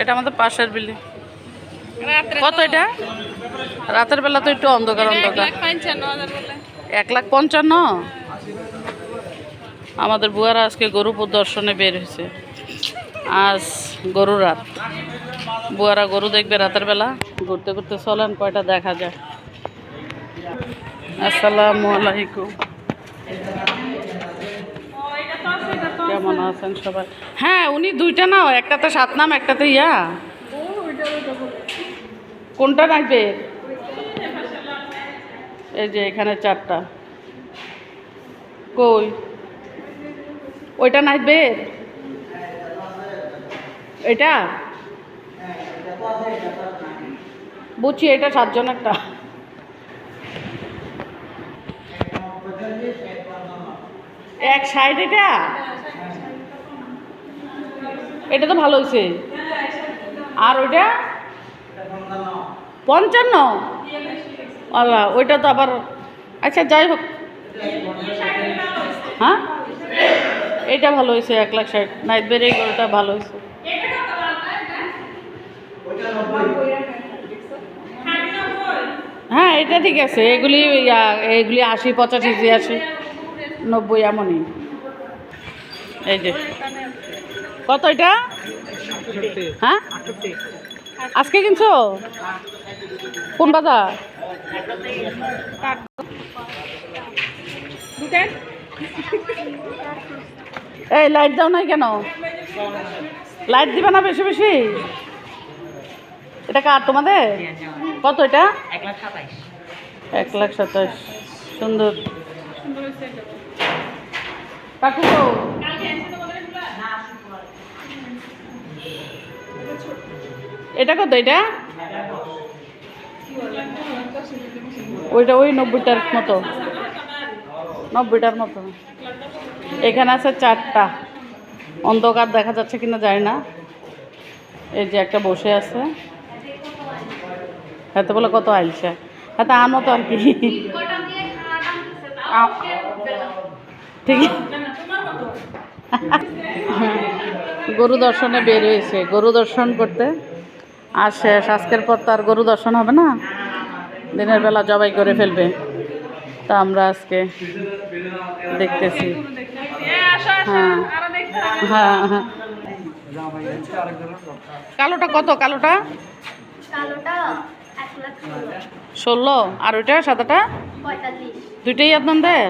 এটা আমাদের পাশের বিল্ডিং। কত এটা? রাতের বেলা তো একটু অন্ধকার অন্ধকার। এক লাখ পঞ্চান্ন? আমাদের বুয়ারা আজকে গরু প্রদর্শনে বের হয়েছে। আজ গরু রাত। বুয়ারা গরু দেখবে রাতের বেলা। ঘুরতে ঘুরতে চলেন কয়টা দেখা যায়। আসসালামু আলাইকুম। কেমন আছেন, সবাই। হ্যাঁ উনি দুইটা নাও একটাতে সাত নাম, একটাতে ইয়া। কোনটা নাইবে? এই যে এখানে চারটা। কই? ওইটা নাইবে? এটা? বুঝছি, এটা সাতজন একটা। এক সাইড এটা? এটা তো ভালো হয়েছে আর ওইটা? পঞ্চান্ন? আল্লাহ, ওইটা তো আবার আচ্ছা যাই হোক। হ্যাঁ? এটা ভালো হয়েছে এক লাখ ষাট। নাইট এই গরুটা ভালো হয়েছে হ্যাঁ এটা ঠিক আছে। এগুলি এগুলি আশি, পঁচাশি, ছিয়াশি, নব্বই, এমনই। এই যে। কত এটা? হ্যাঁ? আজকে কিনছো? কোন বাজার? এই লাইট দাও নাই কেন? লাইট দিবে না বেশি বেশি? এটা কার তোমাদের? কত এটা? এক লাখ সাতাশ সুন্দর। কাকু এটা কত এটা? ওইটা ওই নব্বইটার মতো। নব্বইটার মতো। এখানে আছে চারটা। অন্ধকার দেখা যাচ্ছে কিনা যায় না। এই যে একটা বসে আছে। হাতে বলে কত আইলছে। হাতে আনো তো আর কি। ঠিক গরু দর্শনে বের হয়েছে। গরু দর্শন করতে। আর শেষ আজকের পর তো আর গরু দর্শন হবে না। দিনের বেলা জবাই করে ফেলবে। তা আমরা আজকে দেখতেছি। হ্যাঁ। হ্যাঁ হ্যাঁ। কালোটা কত? কালোটা? ষোলো। আর ওইটা সাদাটা? দুইটাই আপনাদের?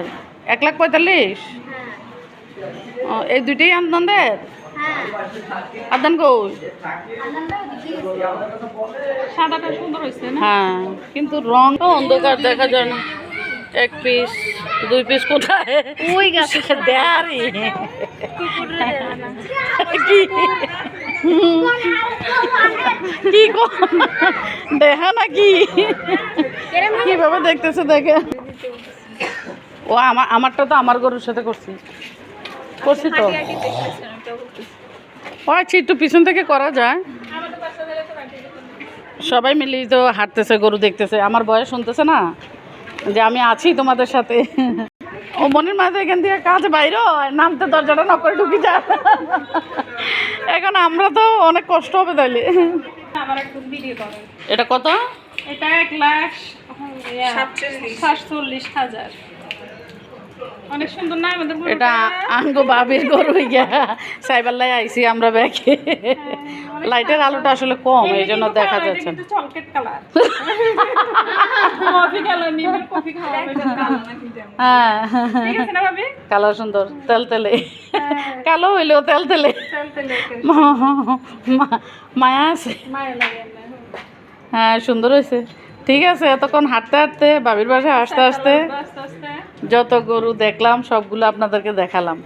এক লাখ পঁয়তাল্লিশ? এই দুইটাই আপনাদের হ্যাঁ। আদান কই সাদাটা সুন্দর হয়েছে হ্যাঁ কিন্তু রং অন্ধকার দেখা যায় না। এক পিস দুই পিস কোথায়? ওই গাছে। দেয়ারি। কি? কি দেখা নাকি কীভাবে দেখতেছে দেখে? ও আমার আমারটা তো আমার গরুর সাথে করছি। করছি তো। আচ্ছা একটু পিছন থেকে করা যায়। সবাই মিলেই তো হাঁটতেছে, গরু দেখতেছে। আমার বয়স শুনতেছে না, যে আমি আছি তোমাদের সাথে। ও মনের মাঝে এখান থেকে কাজ বাইরে নামতে দরজাটা নক করে ঢুকি যা এখন আমরা তো অনেক কষ্ট হবে করেন এটা কত? এটা এক লাখ সাতচল্লিশ হাজার। অনেক সুন্দর না আমাদের? এটা আঙ্গো বাবির গরু গিয়া সাইবার আইসি আমরা ব্যাগে। লাইটের আলোটা আসলে কম এই জন্য দেখা যাচ্ছে না। কালো হ্যাঁ। কালো সুন্দর তেল তেলে। কালো হইলেও তেল তেলে। মায়া আছে। না হ্যাঁ। সুন্দর হয়েছে ঠিক আছে এতক্ষণ হাঁটতে হাঁটতে বাবির বাসায় আস্তে আস্তে যত গরু দেখলাম, সবগুলো আপনাদেরকে দেখালাম।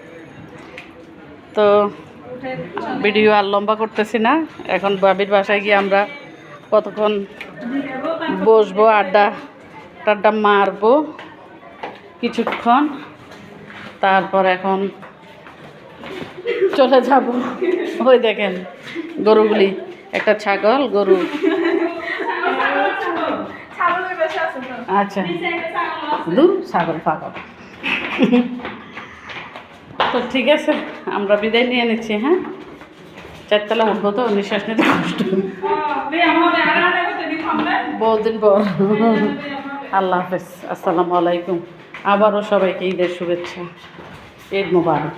তো ভিডিও আর লম্বা করতেছি না। এখন বাবির বাসায় গিয়ে আমরা কতক্ষণ বসবো, আড্ডা টাড্ডা মারবো কিছুক্ষণ। তারপর এখন চলে যাব। ওই দেখেন, গরুগুলি, একটা ছাগল, গরু ছাগলের বেশি আছে তো আচ্ছা। দূর, ছাগল পাগল তো ঠিক আছে, আমরা বিদায় নিয়ে নিচ্ছি হ্যাঁ? চারতলা উঠবো তো, নিঃশ্বাস নিতে কষ্ট। বহুদিন পর। আল্লাহ হাফেজ, আসসালামু আলাইকুম। আবারও সবাইকে ঈদের শুভেচ্ছা। ঈদ মুবারক।